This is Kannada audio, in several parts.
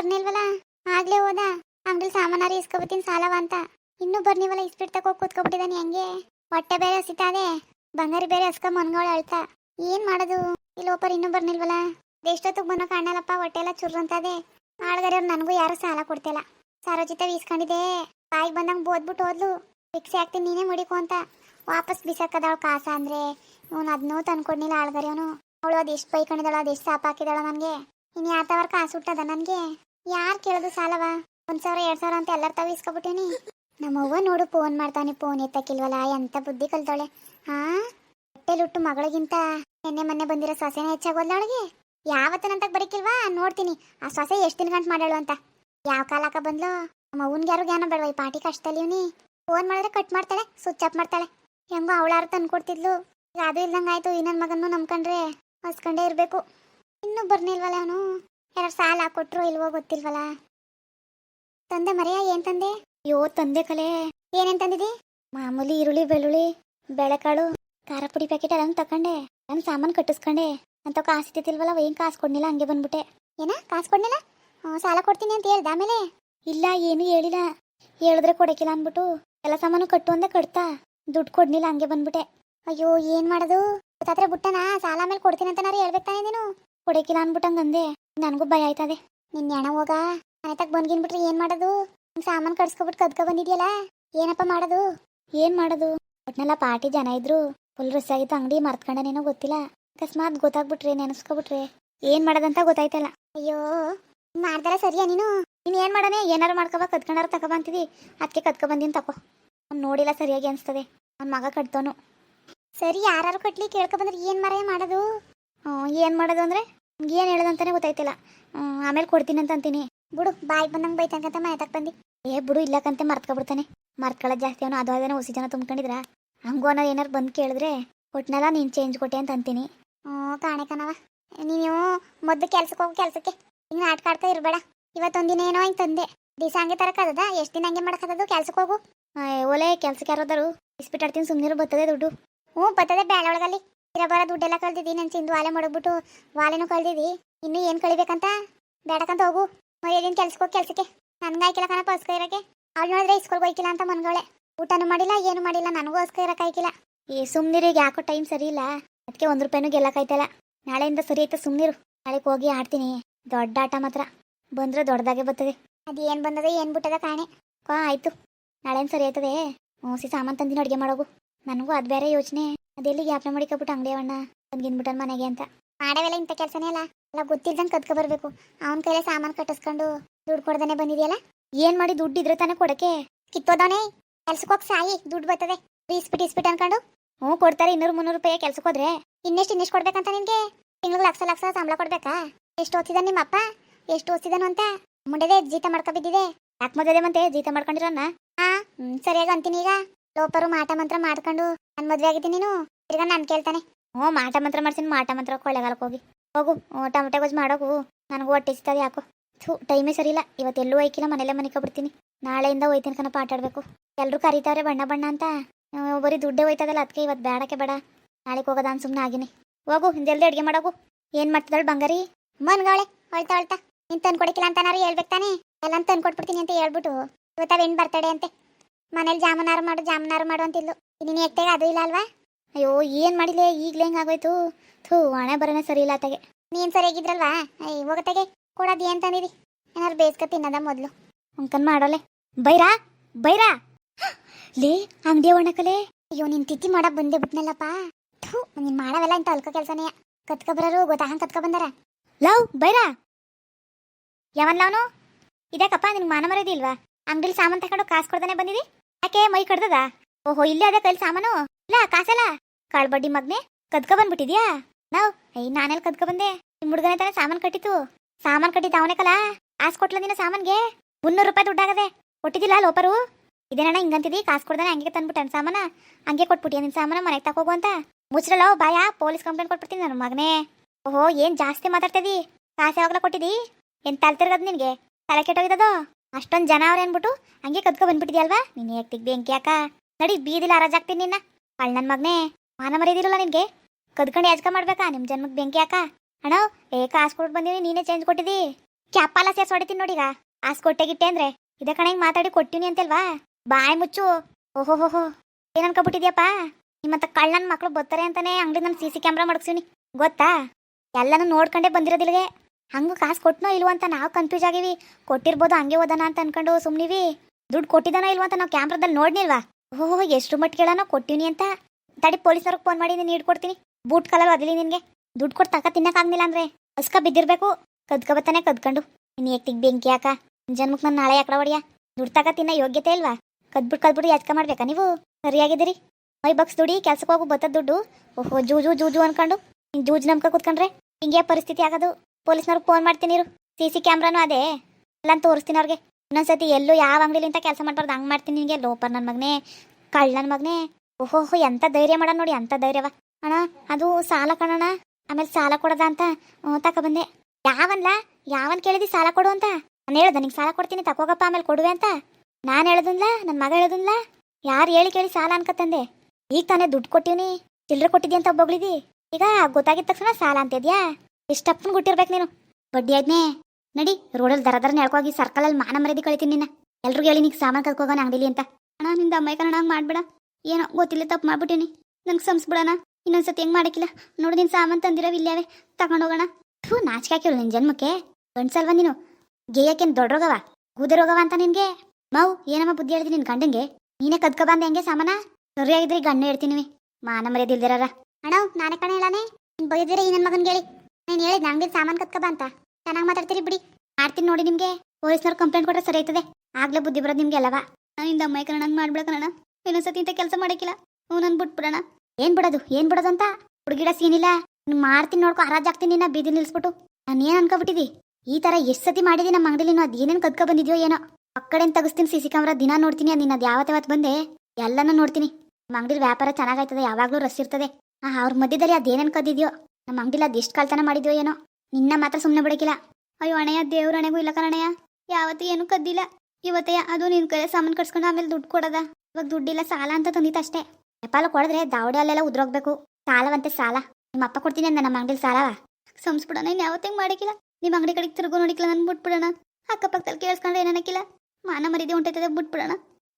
ಬರ್ನಿಲ್ವಲ್ಲ ಆಗ್ಲೇ ಹೋದ. ಅಂಗಡಿ ಸಾಮಾನಾರಿ ಇಸ್ಕೊಬತ್ತೀನಿ ಸಾಲವ ಅಂತ. ಇನ್ನೂ ಬರ್ನಿವಲ್ಲ ಇಸ್ಪಿಟ್ ತಗೋ ಕೂತ್ಕೊಬಿಟ್ಟಿದಾನೆ ಹೆಂಗೆ? ಹೊಟ್ಟೆ ಬೇರೆ ಹಸಿತಾದೆ. ಬಂಗಾರಿ ಬೇರೆ ಹಸ್ಕ ಮನ್ಗಳು ಅಳ್ತಾ. ಏನ್ ಮಾಡೋದು? ಇಲ್ಲಿ ಒಬ್ಬರು ಇನ್ನೂ ಬರ್ನಿಲ್ವಲ್ಲ ಎಷ್ಟೊತ್ತಿಗೆ ಬನ್ನೋ ಕಾಣಲ್ಲಪ್ಪ ಹೊಟ್ಟೆ ಎಲ್ಲ ಚುರ್ರಂತದೆ. ಆಳ್ಗರೆ ನನಗೂ ಯಾರು ಸಾಲ ಕೊಡ್ತಿಲ್ಲ. ಸಾರೋಜಿತ ವೀಸ್ಕೊಂಡಿದ್ದೆ. ಬಾಯಿಗೆ ಬಂದಂಗೆ ಬೋದ್ಬಿಟ್ಟು ಹೋದ್ಲು. ಭಿಕ್ಷೆ ಹಾಕ್ತೀನಿ, ನೀನೇ ಮುಡಿಕೋ ಅಂತ. ವಾಪಸ್ ಬಿಸಾಕದವಳ ಕಾಸ ಅಂದ್ರೆ? ಇವನು ಅದನ್ನೂ ತಂದ್ಕೊಡ್ನಿಲ್ಲ ಆಳ್ಗರೆ ಅವನು ಅವಳು ಅದೆಷ್ಟು ಎಷ್ಟು ಅದೆಷ್ಟು ಅದು ಸಾಪ್ ಹಾಕಿದಾಳ ನನಗೆ. ಇನ್ನು ಯಾವ ಕಾಸು ಹುಟ್ಟದ ನನಗೆ? ಯಾರು ಕೇಳೋದು ಸಾಲವ? ಒಂದ್ ಸಾವಿರ, ಎರಡ್ ಸಾವಿರ ಅಂತ ಎಲ್ಲರ ತಾವು ಇಸ್ಕೊಬಿಟ್ಟೇನಿ. ನಮ್ಮವ್ವ ನೋಡು ಫೋನ್ ಮಾಡ್ತಾನೆ ಫೋನ್ ಎತ್ತಕ್ಕಿಲ್ವಲ್ಲ ಎಂತ ಬುದ್ಧಿ ಕಲ್ತಾಳೆ ಹಾ ಹೊಟ್ಟೆಲುಟ್ಟು ಮಗಳಿಗಿಂತ ನಿನ್ನೆ ಮೊನ್ನೆ ಬಂದಿರೋ ಸೊಸೆನ ಹೆಚ್ಚಾಗೋದ್ಲ ಅವಳಿಗೆ? ಯಾವತ್ತನಂತ ಬರೀಕಿಲ್ವಾ? ನೋಡ್ತೀನಿ. ಆ ಸೊಸೆ ಎಷ್ಟು ದಿನ ಗಂಟು ಮಾಡಾಳು ಅಂತ. ಯಾವ ಕಾಲಕ ಬಂದ್ಲು? ನಮ್ಮ ಅವ್ನ್ಗೆ ಯಾರು ಜ್ಞಾನ ಬೇಡವ? ಈ ಪಾಟಿ ಕಷ್ಟದಲ್ಲಿ ಫೋನ್ ಮಾಡಿದ್ರೆ ಕಟ್ ಮಾಡ್ತಾಳೆ ಸ್ವಿಚ್ ಆಫ್ ಮಾಡ್ತಾಳೆ. ಹೆಂಗೋ ಅವಳಾರು ತಂದ್ಕೊಡ್ತಿದ್ಲು ಈಗ ಅದು ಇಲ್ದಂಗೆ ಆಯ್ತು ಇನ್ನೊಂದು ಮಗನ್ನು ನಂಬ್ಕೊಂಡ್ರೆ ಹೊಸ್ಕೊಂಡೇ ಇರಬೇಕು. ಇನ್ನೂ ಬರ್ನಿಲ್ವಲ್ಲ ಅವನು? ಯಾರು ಸಾಲ ಕೊಟ್ರು ಇಲ್ವೋ ಗೊತ್ತಿಲ್ವಲ್ಲ ತಂದೆ ಮರೆಯ, ಏನ್ ತಂದೆ? ಅಯ್ಯೋ, ತಂದೆ ಕಲೆ. ಏನೇನ್ ತಂದಿದಿ? ಮಾಮೂಲಿ ಈರುಳ್ಳಿ, ಬೆಳ್ಳುಳ್ಳಿ, ಬೇಳೆಕಾಳು, ಖಾರ ಪುಡಿ ಪ್ಯಾಕೆಟ್ ಅದನ್ನು ತಕೊಂಡೆ. ನನ್ನ ಸಾಮಾನು ಕಟ್ಟಿಸ್ಕೊಂಡೆ. ಅಂತ ಕಾಸು ಇತ್ತಿಲ್ವಲ್ಲ ಏನ್ ಕಾಸು ಕೊಡ್ನಿಲ್ಲ, ಹಂಗೆ ಬಂದ್ಬಿಟ್ಟೆ. ಏನ, ಕಾಸು ಕೊಡ್ನಿಲ್ಲ? ಸಾಲ ಕೊಡ್ತೀನಿ ಅಂತ ಹೇಳ್ದ ಆಮೇಲೆ? ಇಲ್ಲ, ಏನು ಹೇಳಿಲ್ಲ. ಹೇಳಿದ್ರೆ ಕೊಡಕ್ಕಿಲ್ಲ ಅಂದ್ಬಿಟ್ಟು ಎಲ್ಲ ಸಾಮಾನು ಕಟ್ಟು ಅಂದ ಕಟ್ತಾ ದುಡ್ಡು ಕೊಡ್ನಿಲ್ಲ, ಹಂಗೆ ಬಂದ್ಬಿಟ್ಟೆ. ಅಯ್ಯೋ, ಏನು ಮಾಡೋದು? ಗೊತ್ತಾದ್ರೆ ಬಿಟ್ಟನಾ? ಸಾಲ ಮೇಲೆ ಕೊಡ್ತೀನಿ ಅಂತ ಹೇಳ್ಬೇಕು ತಾನೇ ನೀನು. ಕೊಡಕ್ಕಿಲ್ಲ ಅನ್ಬಿಟ್ಟಂಗ್ ಅಂದೆ. ನನಗೂ ಭಯ ಆಯ್ತದೆ. ನಿನ್ನ ಹಣ ಹೋಗ? ಮನೆ ತಗ ಬಂದ್ಗಿನ್ಬಿಟ್ರೆ ಏನ್ ಮಾಡೋದು? ಸಾಮಾನು ಕಡ್ಸ್ಕೊಬಿಟ್ಟು ಕದ್ಕ ಬಂದಿದ್ಯಲ್ಲ? ಏನಪ್ಪ ಮಾಡೋದು? ಏನ್ ಮಾಡೋದು? ಒಟ್ನೆಲ್ಲ ಪಾರ್ಟಿ ಜನ ಇದ್ರು. ಫುಲ್ ರಸ್ ಆಗಿತ್ತು ಅಂಗಡಿ ಮರ್ತ್ಕೊಂಡನೇನೋ ಗೊತ್ತಿಲ್ಲ. ಅಕಸ್ಮಾತ್ ಗೊತ್ತಾಗ್ಬಿಟ್ರೆ, ನೆನೆಸ್ಕೊಬಿಟ್ರೆ. ಏನ್ ಮಾಡೋದಂತ ಗೊತ್ತಾಯ್ತಲ್ಲ. ಅಯ್ಯೋ ಮಾಡ್ದಾರ ಸರಿಯಾ ನೀನು? ನೀನು ಏನ್ ಮಾಡನೆ? ಏನಾರು ಮಾಡ್ಕೊಬ, ಕದ್ಕೊಂಡಾರ ತಗೊಬಂತಿದಿ ಅದಕ್ಕೆ ಕದ್ಕೊ ಬಂದಿನ್ ತಕೋ. ಅವ್ನು ನೋಡಿಲ್ಲ ಸರಿಯಾಗಿ ಅನ್ಸ್ತದೆ. ಅವ್ನ ಮಗ ಕಟ್ತವನು ಸರಿ ಯಾರು ಕಟ್ಲಿ ಕೇಳ್ಕೊ ಬಂದ್ರೆ ಏನ್ ಮರ ಮಾಡೋದು? ಹ್ಞೂ ಏನ್ ಮಾಡೋದು ಅಂದ್ರೆ? ಏನ್ ಹೇಳೋದಂತಾನೆ ಗೊತ್ತಾಯ್ತಿಲ್ಲ. ಆಮೇಲೆ ಕೊಡ್ತೀನಿ ಅಂತ ಅಂತೀನಿ ಬಿಡು, ಬಾಯಿ ಬಂದಂಗೆ ಬೈತಂಕಂತ ಮಾತಾಕ್ ಬಂದು. ಏ, ಬಿಡು ಇಲ್ಲಕ್ಕಂತೆ ಮರ್ತ್ಕೊಬಿಡ್ತಾನೆ. ಮರ್ತ್ಕೊಳ್ಳೋದು ಜಾಸ್ತಿ ಅವನು ಅದು ಅದೇನೋ ಹೊಸಿ ಜನ ತುಂಬ್ಕೊಂಡಿದ್ರ. ಹಂಗು ಅನ್ನೋದು ಏನಾರು ಬಂದು ಕೇಳಿದ್ರೆ ಕೊಟ್ನಲ್ಲ ನೀನು ಚೇಂಜ್ ಕೊಟ್ಟೆ ಅಂತ ಅಂತೀನಿ ಹ್ಞೂ ಕಾಣೆ ಕಣವ ನೀನು ಮೊದ್ಲು ಕೆಲ್ಸಕ್ಕೆ ಹೋಗು, ಕೆಲಸಕ್ಕೆ. ಹಿಂಗೆ ನಾಟಕ ಆಡ್ತಾ ಇರಬೇಡ. ಇವತ್ತೊಂದಿನ ಏನೋ ಹಿಂಗೆ ತಂದೆ. ದಿವಸ ಹಂಗೆ ತರಕದ ಎಷ್ಟು ದಿನ ಹಂಗೆ ಮಾಡಕ್ಕದದು ಕೆಲ್ಸಕ್ಕೆ ಹೋಗು. ಒಲೆ ಕೆಲ್ಸಕ್ಕೆ ಯಾರೋದಾರು ಇಸ್ಬಿಟ್ಟಾಡ್ತೀನಿ ಸುಮ್ಮನೆ ಬರ್ತದೆ ದುಡ್ಡು. ಹ್ಞೂ ಬರ್ತದೆ ಬೇಳೆ ಒಳಗಲ್ಲಿ. ಇರ ಬರೋ ದುಡ್ಡೆಲ್ಲ ಕಳ್ದಿದ್ದಿ ನನ್ನ ಸಿಂಧು ವಾಲೆ ಮಾಡೋಗ್ಬಿಟ್ಟು ವಾಲೆನೂ ಕಳ್ದಿದ್ದಿ. ಇನ್ನೂ ಏನು ಕಳಿಬೇಕಂತ? ಬೇಡಕಂತ ಹೋಗು. ಮರ್ಯಾದಿನ ಕೆಲ್ಸಕ್ಕೆ ಹೋಗಿ ಕೆಲಸಕ್ಕೆ. ನನ್ಗೆ ಆಯ್ಕಿಲ್ಲ ಕಣಪ್ಪ ಹೊಸ್ಕ ಇರಕ್ಕೆ. ಅವ್ಳು ನೋಡಿದ್ರೆ ಇಸ್ಕೊಳ್ಗೆ ಹೋಯ್ಕಿಲ್ಲ ಅಂತ ಮನ್ಗಳೇ ಊಟನೂ ಮಾಡಿಲ್ಲ, ಏನು ಮಾಡಿಲ್ಲ, ನನಗೂ ಹೊಸ್ಕ ಇರಕ್ಕೆ ಆಯ್ಕಿಲ್ಲ. ಏ ಸುಮ್ನಿರಿಗೆ ಯಾಕೋ ಟೈಮ್ ಸರಿ ಇಲ್ಲ. ಅದಕ್ಕೆ ಒಂದು ರೂಪಾಯಿನೂ ಗೆಲ್ಲಕ್ಕಾಯ್ತಲ್ಲ ನಾಳೆಯಿಂದ ಸರಿ ಆಯ್ತು ಸುಮ್ನಿರು. ನಾಳೆಗೆ ಹೋಗಿ ಆಡ್ತೀನಿ. ದೊಡ್ಡ ಆಟ ಮಾತ್ರ. ಬಂದ್ರೆ ದೊಡ್ಡದಾಗೆ ಬರ್ತದೆ. ಅದು ಏನು ಬಂದದ, ಏನು ಬಿಟ್ಟದ ಕಾಣೆ. ಕಾ, ಆಯ್ತು. ನಾಳೆನ್ ಸರಿ ಆಯ್ತದೆ. ಹ್ಞೂ ಸಾಮಾನು ತಂದಿನ ಅಡುಗೆ ಮಾಡೋಗು. ನನಗೂ ಅದು ಬೇರೆ ಯೋಚನೆ. ಅದೆಲ್ಲಿ ಮಾಡಿ ಮಾಡಿಕೊಬಿಟ್ಟು ಅಂಗಡಿ ಅವಣ್ಣ ಬಂದ್ಗಿನ್ಬಿಟ್ಟನ್ ಮನೆಗೆ ಅಂತ. ಮಾಡವೆಲ್ಲ ಇಂಥ ಕೆಲಸನೇ ಅಲ್ಲ. ಎಲ್ಲ ಗೊತ್ತಿಲ್ದಂಗೆ ಕದ್ಕೊ ಬರಬೇಕು. ಅವನ ಕೈಲೇ ಸಾಮಾನು ಕಟ್ಟಿಸ್ಕೊಂಡು ದುಡ್ಡು ಕೊಡ್ದಾನೆ ಬಂದಿದೆಯಲ್ಲ? ಏನು ಮಾಡಿ ದುಡ್ಡು ಇದ್ರೆ ತಾನೇ ಕೊಡಕ್ಕೆ? ಕಿತ್ತೋದವನೇ? ಕೆಲ್ಸಕ್ಕೆ ಹೋಗಿ ಸಾಯಿ. ದುಡ್ಡು ಬರ್ತದೆ. ಇಸ್ಬಿಟ್ಟು ಇಸ್ಬಿಟ್ಟು ಅನ್ಕೊಂಡು. ಹ್ಞೂ, ಕೊಡ್ತಾರೆ ಇನ್ನೂರು ಮುನ್ನೂರು ರೂಪಾಯಿ ಕೆಲ್ಸಕ್ಕೆ ಹೋದ್ರೆ. ಇನ್ನೆಷ್ಟು ಇನ್ನೆಷ್ಟು ಕೊಡ್ಬೇಕಂತ ನಿನಗೆ ತಿಂಗ್ಳಿಗೆ ಲಕ್ಷ ಲಕ್ಷ ಸಂಬಳ ಕೊಡ್ಬೇಕಾ? ಎಷ್ಟು ಓದ್ತಿದ್ದಾನೆ ನಿಮ್ಮಪ್ಪ ಎಷ್ಟು ಓದ್ತಿದ್ದಾನು ಅಂತ? ಮುಂಡೆದೆ ಜೀತ ಮಾಡ್ಕೊಬಿದ್ದಿದೆ ಯಾಕೆ ಮದುವೆ ಮತ್ತೆ? ಜೀತ ಮಾಡ್ಕೊಂಡಿರೋಣ ಹಾ ಸರಿಯಾಗಿ ಅಂತೀನಿ ಈಗ. ಲೋಪರು ಮಾಟ ಮಂತ್ರ ಮಾಡ್ಕೊಂಡು ನನ್ನ ಮದುವೆ ಆಗಿದ್ದೀನಿ ನೀನು? ತಿರ್ಗಾ ನಾನು ಕೇಳ್ತಾನೆ. ಓ ಮಾಟ ಮಂತ್ರ ಮಾಡ್ತೀನಿ ಮಾಟ ಮಂತ್ರ ಕೊಳ್ಳೆಗಾಲಕ್ಕೆ ಹೋಗಿ. ಹೋಗು ಟೊಮೆಟೊ ಗೊಜ್ಜು ಮಾಡೋಗು ನನಗೂ ಹೊಟ್ಟೆ ಸಿಗ್ತದೆ ಯಾಕೋ. ಥೂ, ಟೈಮೇ ಸರಿ ಇಲ್ಲ ಇವತ್ತೆಲ್ಲೂ ಹೋಯ್ಕಿಲ್ಲ, ಮನೆಯಲ್ಲೇ ಮನಿಕೊಬಿಡ್ತೀನಿ. ನಾಳೆಯಿಂದ ಹೋಯ್ತೀನಿ ಕಣಪ್ಪ ಆಟಾಡಬೇಕು. ಎಲ್ಲರೂ ಕರೀತಾವ್ರೆ, ಬಣ್ಣ ಬಣ್ಣ ಅಂತ. ಬರಿ ದುಡ್ಡೇ ಹೋಯ್ತದಲ್ಲ ಅದಕ್ಕೆ ಇವತ್ತು ಬೇಡಕ್ಕೆ ಬೇಡ. ನಾಳೆಗೆ ಹೋಗೋದ ಅಂತ ಸುಮ್ಮನೆ ಆಗಿನಿ. ಹೋಗು ಜಲ್ದಿ ಅಡುಗೆ ಮಾಡೋಗು. ಏನು ಮಾಡ್ತಿದ್ದಾಳೆ ಬಂಗಾರಿ? ಮನ್ಗಾವಳೆ ಅಳ್ತಾ ಹೊಳ್ತಾ ನೀನು ತಂದು ಕೊಡಕ್ಕಿಲ್ಲ ಅಂತ ಹೇಳ್ಬೇಕು ತಾನೇ? ಎಲ್ಲ ತಂದು ಕೊಟ್ಬಿಡ್ತೀನಿ ಅಂತ ಹೇಳ್ಬಿಟ್ಟು ಇವತ್ತ ಹೆಣ್ಣು ಬರ್ತಡೆ ಅಂತೆ. ಮನೇಲಿ ಜಾಮೂನಾರು ಮಾಡು ಜಾಮೂನಾರು ಮಾಡು ಅಂತಿದ್ಲು. ನೀನು ಎಕ್ತೆಗೆ ಅದು ಇಲ್ಲ ಅಲ್ವಾ? ಅಯ್ಯೋ, ಏನು ಮಾಡಿಲ್ಲ ಈಗಲೇ ಹೆಂಗಾಗೋಯ್ತು ಥೂ, ಹಣೆ ಬರೋಣ ಸರಿ ಇಲ್ಲ ಆತಗೆ ನೀನು ಸರಿಯಾಗಿದ್ರಲ್ವಾ ಅಯ್ಯ ಹೋಗತ್ತಾಗೆ ಕೊಡೋದು ಏನು ತಂದಿದಿ? ಏನಾರು ಬೇಸ್ಕ ತಿನ್ನದ ಮೊದಲು. ಅಂಕನ್ ಮಾಡೋಲೆ. ಬೈರಾ? ಬೈರಾ? ಲೇ ಅಂಗಡಿ ಒಣಕಲೆ. ಅಯ್ಯೋ, ನಿನ್ ತಿಥಿ ಮಾಡಕ್ ಬಂದೆ ಬಿಟ್ನಲ್ಲಪ್ಪ. ಥೂ, ನೀನು ಮಾಡವೆಲ್ಲ ಇಂತ ಅಲ್ಕ ಕೆಲಸನೇ. ಕತ್ಕ ಬರೋರು ಗೊತ್ತಾ ಹಂಗೆ ಕತ್ಕ ಬಂದಾರ? ಲವ್, ಬೈರಾ? ಯಾವನ್ ಲವ್ನು? ಇದಕ್ಕಪ್ಪ ನಿನ್ಗೆ ಮಾನ ಮರದಿಲ್ವಾ ಅಂಗಡಿಲಿ ಸಾಮಾನು ತಗೊಂಡು ಕಾಸು ಕೊಡ್ತಾನೆ ಬಂದಿದಿ? ಯಾಕೆ ಮೈ ಕಡ್ದದ? ಓಹೋ, ಇಲ್ಲೇ ಅದೇ ಕೈಲಿ ಸಾಮಾನು? ಇಲ್ಲ, ಕಾಸಲ್ಲ? ಕಾಳ್ಬಡ್ಡಿ ಮಗ್ನೆ, ಕದ್ಕ ಬಂದ್ಬಿಟ್ಟಿದ್ಯಾ? ನಾವ್ ಐ ನಾನೆಲ್ಲಿ ಕದ್ಕ ಬಂದೆ? ನಿಮ್ ಹುಡುಗನೇ ತಾನೇ ಸಾಮಾನು ಕಟ್ಟಿತ್ತು. ಸಾಮಾನು ಕಟ್ಟಿದ್ದ ಅವನೇ ಕಲ ಕಾಸು ಕೊಟ್ಲ ನಿನ್ನ ಸಾಮಾನ್ಗೆ? ಮುನ್ನೂರು ರೂಪಾಯಿ ದುಡ್ಡಾಗದೆ. ಕೊಟ್ಟಿದ್ದಿಲ್ಲ ಲೋಪರು? ಇದೇನಣ್ಣ, ಹಿಂಗಂತಿದಿ? ಕಾಸು ಕೊಡ್ದಾನೆ, ಹಂಗೆ ತಂದ್ಬಿಟ್ಟನ್ ಸಾಮಾನ? ಹಂಗೆ ಕೊಟ್ಬಿಟ್ಟಿಯ ನಿನ್ ಸಾಮಾನ ಮನೆಗೆ ತಕೋಗು ಅಂತ? ಮುಚ್ರಲ್ಲ ಬಾಯ, ಪೊಲೀಸ್ ಕಂಪ್ಲೇಂಟ್ ಕೊಟ್ಬಿಡ್ತೀನಿ ನನ್ನ ಮಗನೇ. ಓಹೋ, ಏನ್ ಜಾಸ್ತಿ ಮಾತಾಡ್ತಿದಿ ಕಾಸು ಯಾವಾಗಲ ಕೊಟ್ಟಿದಿ? ಏನ್ ತಲ್ತಿರ್ಗದ್ ನಿನ್ಗೆ? ತಲೆ ಕೆಟ್ಟೋಗಿದ್ದದು? ಅಷ್ಟೊಂದ್ ಜನ ಅವ್ರು ಏನ್ಬಿಟ್ಟು ಹಂಗೆ ಕದ್ಕೊ ಬಂದ್ಬಿಟ್ಟಿದ್ಯಲ್ವಾ ನೀನ್ ಹೇಗೆ ತೆಗ್ದಿ ಬೆಂಕಿ ಯಾಕ? ನಡಿ ಬೀದಿಲ್ಲ ಹರಾಜಾಗ್ತೀನಿ ನಿನ್ನ. ಅಳ್ ನನ್ನ ಮಗನೇ, ಮಾನ ಮರ್ಯಾದಿರಲ್ಲ ನಿನ್ಗೆ. ಕದ್ಕೊಂಡು ಯಾಜಕ ಮಾಡ್ಬೇಕಾ? ನಿಮ್ಮ ಜನ್ಮಕ್ಕೆ ಬೆಂಕಿ ಯಾಕ ಅಣ್ಣ ಏ ಕಾಸು ಕೊಟ್ಟು ಬಂದೀನಿ, ನೀನೇ ಚೇಂಜ್ ಕೊಟ್ಟಿದಿ ಕ್ಯಾಪಲ್ಲ ಸೇರ್ಸಿ ಹೊಡಿತೀನಿ ನೋಡಿಗ ಆಸ್ ಕೊಟ್ಟೆ ಗಿಟ್ಟೆ ಅಂದ್ರೆ? ಇದೇ ಕಣ ಹಿಂಗ್ ಮಾತಾಡಿ ಕೊಟ್ಟಿನಿ ಅಂತಲ್ವಾ ಬಾಯ್ ಮುಚ್ಚು. ಓಹೋ ಹೋ ಹೋ ಏನ್ ಅನ್ಕೊಬಿಟ್ಟಿದ್ಯಪ್ಪ? ನಿಮ್ಮಂತ ಕಳ್ಳನ್ ಮಕ್ಳು ಬರ್ತಾರೆ ಅಂತಾನೆ ಅಂಗಡಿ ನಾನು ಸಿ ಸಿ ಕ್ಯಾಮ್ರಾ ಮಾಡಿಸ್ತೀನಿ ಗೊತ್ತಾ? ಎಲ್ಲನೂ ನೋಡ್ಕೊಂಡೇ ಬಂದಿರೋದಿಲ್ಗೆ ಹಂಗ ಕಾಸು ಕೊಟ್ನೋ ಇಲ್ವೋ ಅಂತ ನಾವು ಕನ್ಫ್ಯೂಸ್ ಆಗಿವಿ. ಕೊಟ್ಟಿರ್ಬೋದು ಹಂಗೆ ಓದನ ಅಂತ ಅನ್ಕೊಂಡು ಸುಮ್ನಿವಿ. ದುಡ್ಡು ಕೊಟ್ಟಿದ್ದಾನೋ ಇಲ್ವೋ ಅಂತ ನಾವು ಕ್ಯಾಮ್ರಾದಲ್ಲಿ ನೋಡ್ನಿಲ್ವಾ? ಓಹೋ, ಎಷ್ಟು ಮಟ್ ಕೇಳನೋ ಕೊಟ್ಟಿನಿ ಅಂತ. ತಡಿ ಪೊಲೀಸರಿಗೆ ಫೋನ್ ಮಾಡಿ ನೀನು ಕೊಡ್ತೀನಿ ಬೂಟ್ ಕಲರ್ ಅದಿಲಿ ನಿನಗೆ. ದುಡ್ಡು ಕೊಟ್ಟು ತಕ ತಿನ್ನಕ್ಕಾಗ್ನಿಲ್ಲ ಅಂದ್ರೆ ಅಸ್ಕ ಬಿದ್ದಿರ್ಬೇಕು. ಕದ್ಕೊಬತ್ತಾನೆ ಕದ್ಕೊಂಡು. ನೀನು ಎಕ್ಟಿಗ್ ಬೆಂಕಿ ಯಾಕ ಜನ್ಮಕ್ಕೆ ನಾನು ನಾಳೆ ಯಾಕಡೆ ಹೊಡಿಯ? ದುಡ್ಡು ತಕ ತಿನ್ನ ಯೋಗ್ಯತೆ ಇಲ್ವಾ? ಕದ್ಬಿಟ್ಟು ಕದ್ಬಿಟ್ಟು ಯಾಚಕ ಮಾಡ್ಬೇಕಾ ನೀವು? ಸರಿಯಾಗಿದ್ದೀರಿ. ಮೈ ಬಗ್ಸ್ ದುಡಿ ಕೆಲ್ಸಕ್ಕೆ ಹೋಗು ಬತ್ತದ ದುಡ್ಡು. ಓಹೋ ಜೂಜು ಜೂಜು ಅನ್ಕೊಂಡು. ಹಿಂಗೆ ಜೂಜ್ ನಮ್ಕ ಕುತ್ಕೊಂಡ್ರೆ ಹಿಂಗೆ ಪರಿಸ್ಥಿತಿ ಆಗೋದು. ಪೊಲೀಸ್ನವ್ರಿಗೆ ಫೋನ್ ಮಾಡ್ತೀನಿ ಇರು. ಸಿ ಸಿ ಕ್ಯಾಮ್ರಾನು ಅದೇ. ಎಲ್ಲ ತೋರಿಸ್ತೀನಿ ಅವ್ರಿಗೆ. ಇನ್ನೊಂದ್ಸತಿ ಎಲ್ಲೂ ಯಾವ ಅಂಗಡಿಲಿಂತ ಕೆಲಸ ಮಾಡ್ಬಾರ್ದು, ಹಂಗೆ ಮಾಡ್ತೀನಿ ನಿನಗೆ. ಲೋಪರ್ ನನ್ನ ಮಗನೇ, ಕಳ್ಳ ನನ್ನ ಮಗನೇ. ಓಹೋಹೋ ಎಂಥ ಧೈರ್ಯ ಮಾಡ ನೋಡಿ ಎಂಥ ಧೈರ್ಯವ. ಅಣ್ಣ, ಅದು ಸಾಲ ಕಣಣ್ಣ. ಆಮೇಲೆ ಸಾಲ ಕೊಡದ ಅಂತ ತಗೊಬಂದೆ ಯಾವನ್ಲ? ಯಾವನ್ ಕೇಳಿದಿ ಸಾಲ ಕೊಡು ಅಂತ? ನಾನು ಹೇಳ್ದೆ, ನಿಂಗೆ ಸಾಲ ಕೊಡ್ತೀನಿ ತಕೋಗಪ್ಪ ಆಮೇಲೆ ಕೊಡುವೆ ಅಂತ. ನಾನು ಹೇಳ್ದನ್ಲ ನನ್ನ ಮಗ ಹೇಳ್ದನ್ಲ? ಯಾರು ಹೇಳಿ ಕೇಳಿ ಸಾಲ ಅನ್ಕತ್ತಂದೆ ಈಗ ತಾನೇ ದುಡ್ಡು ಕೊಟ್ಟಿವ್ನಿ ಚಿಲ್ಲರೆ ಕೊಟ್ಟಿದ್ದಿ ಅಂತ ಒಬ್ಬೊಬ್ಳಿದಿ ಈಗ ಗೊತ್ತಾಗಿದ ತಕ್ಷಣ ಸಾಲ ಅಂತಿದ್ಯಾ? ಎಷ್ಟಪ್ಪನ್ ಗುಟ್ಟಿರ್ಬೇಕು ನೀನು? ಬಡ್ಡಿ ಆದ್ನೇ. ನಡಿ ರೋಡಲ್ಲಿ ದರ ದರ ನೆಳ್ಕೋಗಿ ಸರ್ಕಲಲ್ಲಿ ಮಾನ ಮರ್ಯಾದೆ ಕಳಿತೀನಿ ನಿನ್ನ. ಎಲ್ರಿಗೂ ಹೇಳಿ ನಿಂಗೆ ಸಾಮಾನು ಕಲ್ಕೋಗೋಣ ಅಂಗಡಿಲಿ ಅಂತ. ಅಣ್ಣ, ನಿಂದ ಅಮ್ಮ ಕಣ ಹಂಗೆ ಮಾಡ್ಬೇಡ. ಏನೋ ಗೊತ್ತಿಲ್ಲ, ತಪ್ಪು ಮಾಡ್ಬಿಟ್ಟಿನಿ. ನಂಗೆ ಸಂಸ್ಬಿಡೋಣ. ಇನ್ನೊಂದ್ಸತಿ ಹೆಂಗ್ ಮಾಡಕ್ಕಿಲ್ಲ? ನೋಡು ನಿನ್ನ ಸಾಮಾನು ತಂದಿರೋ ಇಲ್ಲವೇ ತಗೊಂಡೋಗೋಣ. ಥೂ, ನಾಚಿಕೆ ಹಾಕಿರು ನಿನ್ ಜನ್ಮಕ್ಕೆ. ಗಂಡ್ಸಲ್ವ ನೀನು? ಗೇಯಕ್ಕೇನು ದೊಡ್ಡ ರೋಗವ? ಗೂದ ರೋಗವ ಅಂತ ನಿನಗೆ? ಮಾವು ಏನಮ್ಮ ಬುದ್ಧಿ ಹೇಳ್ತೀನಿ ನಿನ್ನ ಗಂಡಂಗೆ? ನೀನೇ ಕದ್ಕ ಬಂದೆ ಹೆಂಗೆ ಸಾಮಾನ? ಸರಿಯಾಗಿದ್ರಿ ಗಣ್ಣು ಹೇಳ್ತೀನಿ ಮಾನ ಮರ್ಯಾದಿಲ್ದಿರಾರ ಅಣ್ಣ, ನಾನೇ ಕಣೆ ಹೇಳಾನೆ? ಬೈದಿರ ಈ ನನ್ನ ಮಗನ್ಗೆ ಹೇಳಿ. ನಾನು ಹೇಳಿದ್ ನಂಗೆ ಸಾಮಾನು ಕತ್ಕ ಅಂತ. ಚೆನ್ನಾಗಿ ಮಾತಾಡ್ತೀರಿ ಬಿಡಿ. ಮಾಡ್ತೀನಿ ನೋಡಿ ನಿಮ್ಗೆ. ಪೊಲೀಸ್ನವ್ರು ಕಂಪ್ಲೇಂಟ್ ಕೊಟ್ಟರೆ ಸರಿ ಆಯ್ತದೆ ಆಗ್ಲೇ ಬುದ್ಧಿ ಬರೋದು ನಿಮ್ಗೆ ಅಲ್ಲವಾ? ನಾನಿಂದ ಅಮ್ಮಾಯಿ ಕಣ ನಂಗೆ ಮಾಡ್ಬಿಡಕಣ ಇನ್ನೊಂದ್ಸತಿ ಇಂಥ ಕೆಲಸ ಮಾಡೋಕ್ಕಿಲ್ಲ. ಹ್ಞೂ ನನ್ ಬಿಡಣ್ಣ ಏನ್ ಬಿಡೋದು? ಏನ್ ಬಿಡೋದಂತ ಅಂತ? ಹುಡುಗಿಡ ಸೀನಿಲ್ಲ ನೀನ್ ಮಾಡ್ತೀನಿ ನೋಡ್ಕೊ ಹರಾಜಾಗ್ತೀನಿ ನಿನ್ನ ಬೀದಿ ನಿಲ್ಸ್ಬಿಟ್ಟು. ನಾನು ಏನ್ ಅನ್ಕೊಬಿಟ್ಟಿದಿ ಈ ತರ ಎಷ್ಟ್ ಸತಿ ಮಾಡಿದಿ ನಮ್ಮ ಅಂಗಡಿಲಿ ಅದು ಏನೇನ್ ಕದ್ಕ ಬಂದಿದ್ಯೋ ಏನೋ. ಅಕ್ಕಡೆನ್ ತೆಗಿಸ್ತೀನಿ ಸಿ ಸಿ ಕ್ಯಾಮ್ರಾ ದಿನ ನೋಡ್ತೀನಿ ಅದು ನಿನ್ನದು ಯಾವತ್ತ ಯಾವತ್ತು ಬಂದೆ ಎಲ್ಲನೂ ನೋಡ್ತೀನಿ. ನಮ್ಮ ಅಂಗಡಿಲಿ ವ್ಯಾಪಾರ ಚೆನ್ನಾಗಾಯ್ತದೆ ಯಾವಾಗ್ಲೂ ರಶ್ ಇರ್ತದೆ. ಆ, ಅವ್ರ ಮಧ್ಯದಲ್ಲಿ ಅದೇನೇನ್ ಕದ್ದಿದ್ಯೋ? ನಮ್ಮ ಅಂಗಡಿಲಿ ಎಷ್ಟು ಕಳ್ತನ ಮಾಡಿದ್ಯೋ ಏನೋ. ನಿನ್ನ ಮಾತ್ರ ಸುಮ್ಮನೆ ಬಿಡಕಿಲ್ಲ. ಅಯ್ಯೋ ಅಣ್ಣಯ್ಯ, ದೇವ್ರ ಅಣೆಗೂ ಇಲ್ಲ ಕಣಯ್ಯ ಯಾವತ್ತೂ ಏನು ಕದ್ದಿಲ್ಲ. ಇವತ್ತಯ್ಯ ಅದು ನಿನ್ ಕೈ ಸಾಮಾನು ಕಟ್ಸ್ಕೊಂಡು ಆಮೇಲೆ ದುಡ್ಡು ಕೊಡದ. ಇವಾಗ ದುಡ್ಡಿಲ್ಲ ಸಾಲ ಅಂತ ತಂದಿತ್ತು ಅಷ್ಟೇ. ನೆಪಾಲ ಕೊಡಿದ್ರೆ ದಾವಡೆ ಅಲ್ಲೆಲ್ಲ ಉದ್ರೋಗ್ಬೇಕು. ಸಾಲವಂತೆ ಸಾಲ. ನಿಮ್ಮ ಅಪ್ಪ ಕೊಡ್ತೀನಿ ಅಂದ ನಮ್ಮ ಅಂಗಡಿಲಿ ಸಾಲವ. ಸಂಸ್ಬಿಡೋಣ ಇನ್ನು ಯಾವತ್ತೇ ಮಾಡಿಕಿಲ್ಲ. ನಿಮ್ಮ ಅಂಗಡಿ ಕಡೆಗೆ ತಿರುಗು ನೋಡಿಕಿಲ್ಲ ನಾನು ಬಿಟ್ಬಿಡೋಣ. ಅಕ್ಕಪಕ್ಕದಲ್ಲಿ ಕೇಳಿಸ್ಕೊಂಡ್ರೆ ಏನಕ್ಕಿಲ್ಲ. ಮಾನ ಮರಿದೆ ಹೊಂಟೈತದೆ ಬಿಟ್ಬಿಡೋಣ.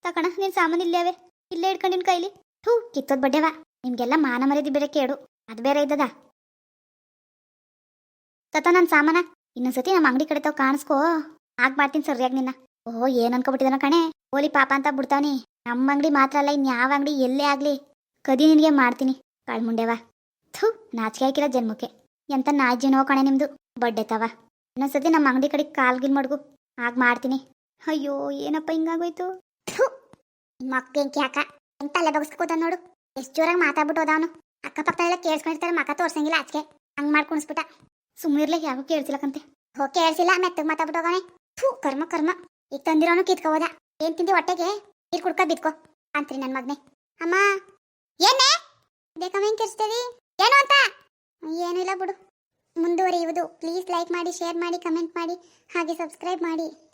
ತಕಣ ನೀನ್ ಸಾಮಾನು ಇಲ್ಲವೇ? ಇಲ್ಲೇ ಇಟ್ಕೊಂಡಿನ ಕೈಲಿ? ಥೂ, ಕಿತ್ತೋದ್ ಬಡ್ಡೆವ. ನಿಮ್ಗೆಲ್ಲ ಮಾನ ಮರ್ಯಾದಿ ಬೇರೆ ಕೇಡು. ಅದು ಬೇರೆ ಇದ್ದದ. ತತ ನನ್ನ ಸಾಮಾನ. ಇನ್ನೊಂದ್ಸತಿ ನಮ್ಮ ಅಂಗಡಿ ಕಡೆ ತಾವ್ ಕಾಣಿಸ್ಕೋ. ಆಗ್ ಮಾಡ್ತೀನಿ ಸರಿಯಾಗಿ ನಿನ್ನ. ಓಹೋ, ಏನ್ ಅನ್ಕೊಬಿಟ್ಟಿದಾನ ಕಣೆ. ಓಲಿ ಪಾಪ ಅಂತ ಬಿಡ್ತಾವನಿ. ನಮ್ಮ ಅಂಗಡಿ ಮಾತ್ರ ಅಲ್ಲ ಇನ್ಯಾವ ಅಂಗಡಿ ಎಲ್ಲೇ ಆಗ್ಲಿ. ಕದಿ ನಿನ್ಗೆ ಮಾಡ್ತೀನಿ. ಕಾಳ್ಮುಂಡೆವ ಥೂ, ನಾಚಿಕೆ ಹಾಕಿಲ್ಲ ಜನ್ಮಕ್ಕೆ. ಎಂತ ನಾಜ್ಯನೋ ಕಣೆ ನಿಮ್ದು. ಬಡ್ಡೆ ತವ. ಇನ್ನೊಂದ್ಸತಿ ನಮ್ಮ ಅಂಗಡಿ ಕಡೆ ಕಾಲ್ಗಿಲ್ ಮಡ್ಗು. ಆಗ ಮಾಡ್ತೀನಿ. ಅಯ್ಯೋ, ಏನಪ್ಪ ಹಿಂಗಾಗೋಯ್ತು? ಮಕ್ಕಂಕಿ ಯಾಕ ಎಂತ ಅಲ್ಲೇ ಬಗಸ್ಕೋತ ನೋಡು. ಎಷ್ಟು ಜೋರಾಗಿ ಮಾತಾಡ್ಬಿಟ್ಟು ಹೋದವನು. ಅಕ್ಕಪಕ್ಕ ಎಲ್ಲ ಕೇಳಿಸ್ಕೊಂಡಿರ್ತಾರೆ, ಮಕ್ಕ ತೋರ್ಸಂಗಿಲ್ಲ ಆಚೆ ಹಂಗ್ ಮಾಡ್ಕೊಣಿಸ್ಬಿಟ್ಟ ಸುಮ್ಮನಿರ್ಲಿ ಯಾಕೋ ಕೇಳ್ತಿಲ್ಲಕಂತೆ ಹೋ, ಕೇಳಿಸಿಲ್ಲ, ಮೆತ್ತಗೆ ಮಾತಾಡ್ಬಿಟ್ಟು ಥೂ, ಕರ್ಮ ಕರ್ಮ. ಈಗ ತಂದಿರೋನು ಕಿತ್ಕೋಬೋದ. ಏನ್ ತಿಂದಿ ಹೊಟ್ಟೆಗೆ? ನೀರ್ ಕುಡ್ಕ, ಬಿತ್ಕೋ. ಅಂತ್ರಿ ನನ್ ಮಗ್ನೆ. ಅಮ್ಮ! ಏನೇ ಬೇಕಮ್ಮ ಹೆಂಗ್ ಕಿರ್ಸ್ತೇವಿ ಏನು ಅಂತ? ಏನಿಲ್ಲ ಬಿಡು. ಮುಂದುವರಿಯುವುದು. ಪ್ಲೀಸ್ ಲೈಕ್ ಮಾಡಿ, ಶೇರ್ ಮಾಡಿ, ಕಮೆಂಟ್ ಮಾಡಿ, ಹಾಗೆ ಸಬ್ಸ್ಕ್ರೈಬ್ ಮಾಡಿ.